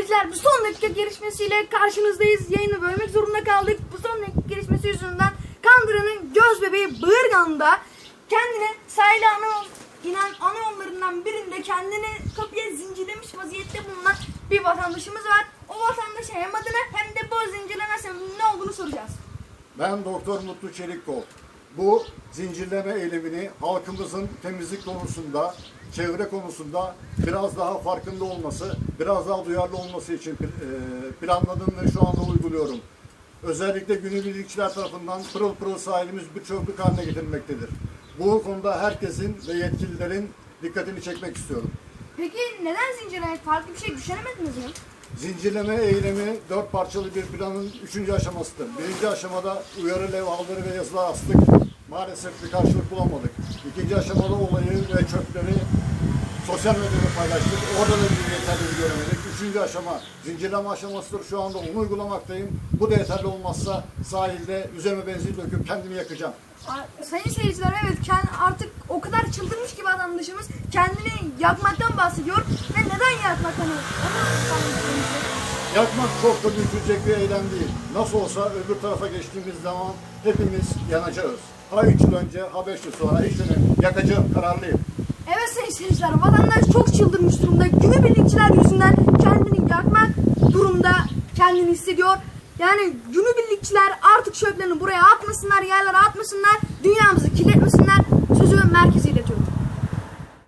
seyirciler bu son dakika gelişmesiyle karşınızdayız. Yayını bölmek zorunda kaldık. Bu son dakika gelişmesi yüzünden Kandıra'nın göz bebeği Bağırgan'da kendine sahile ana inen ana yollarından birinde kendini kapıya zincirlemiş vaziyette bulunan bir vatandaşımız var. O vatandaşa hem adını hem de bu zincirleme sebebinin ne olduğunu soracağız. Ben Doktor Mutlu Çelikkol. Bu zincirleme eylemini halkımızın temizlik konusunda, çevre konusunda biraz daha farkında olması, biraz daha duyarlı olması için e, planladım ve şu anda uyguluyorum. Özellikle günübirlikçiler tarafından pırıl pırıl sahilimiz bir çöplük haline getirilmektedir. Bu konuda herkesin ve yetkililerin dikkatini çekmek istiyorum. Peki neden zincirlemek? Farklı bir şey düşünemediniz mi? Zincirleme eylemi dört parçalı bir planın üçüncü aşamasıdır. Birinci aşamada uyarı levhaları ve yazılar astık. Maalesef bir karşılık bulamadık. İkinci aşamada olayı ve çöpleri sosyal medyada paylaştık. Orada da bir yeterli göremedik. Üçüncü aşama zincirleme aşamasıdır. Şu anda onu uygulamaktayım. Bu da yeterli olmazsa sahilde üzerime benzin döküp kendimi yakacağım. Sayın seyirciler evet artık o kadar çıldırmış ki vatandaşımız kendini yakmaktan bahsediyor ve neden yakmaktan onu. Yakmak çok da büyütülecek bir eylem değil. Nasıl olsa öbür tarafa geçtiğimiz zaman hepimiz yanacağız. Ha üç yıl önce, ha beş yıl sonra önemli. Yakacağım, kararlıyım. Evet sayın seyirciler vatandaş çok çıldırmış durumda. Günübirlikçiler yüzünden kendini yakmak durumda kendini hissediyor. Yani günübirlikçiler artık çöplerini buraya atmasınlar, yerlere atmasınlar, dünyamızı kirletmesinler.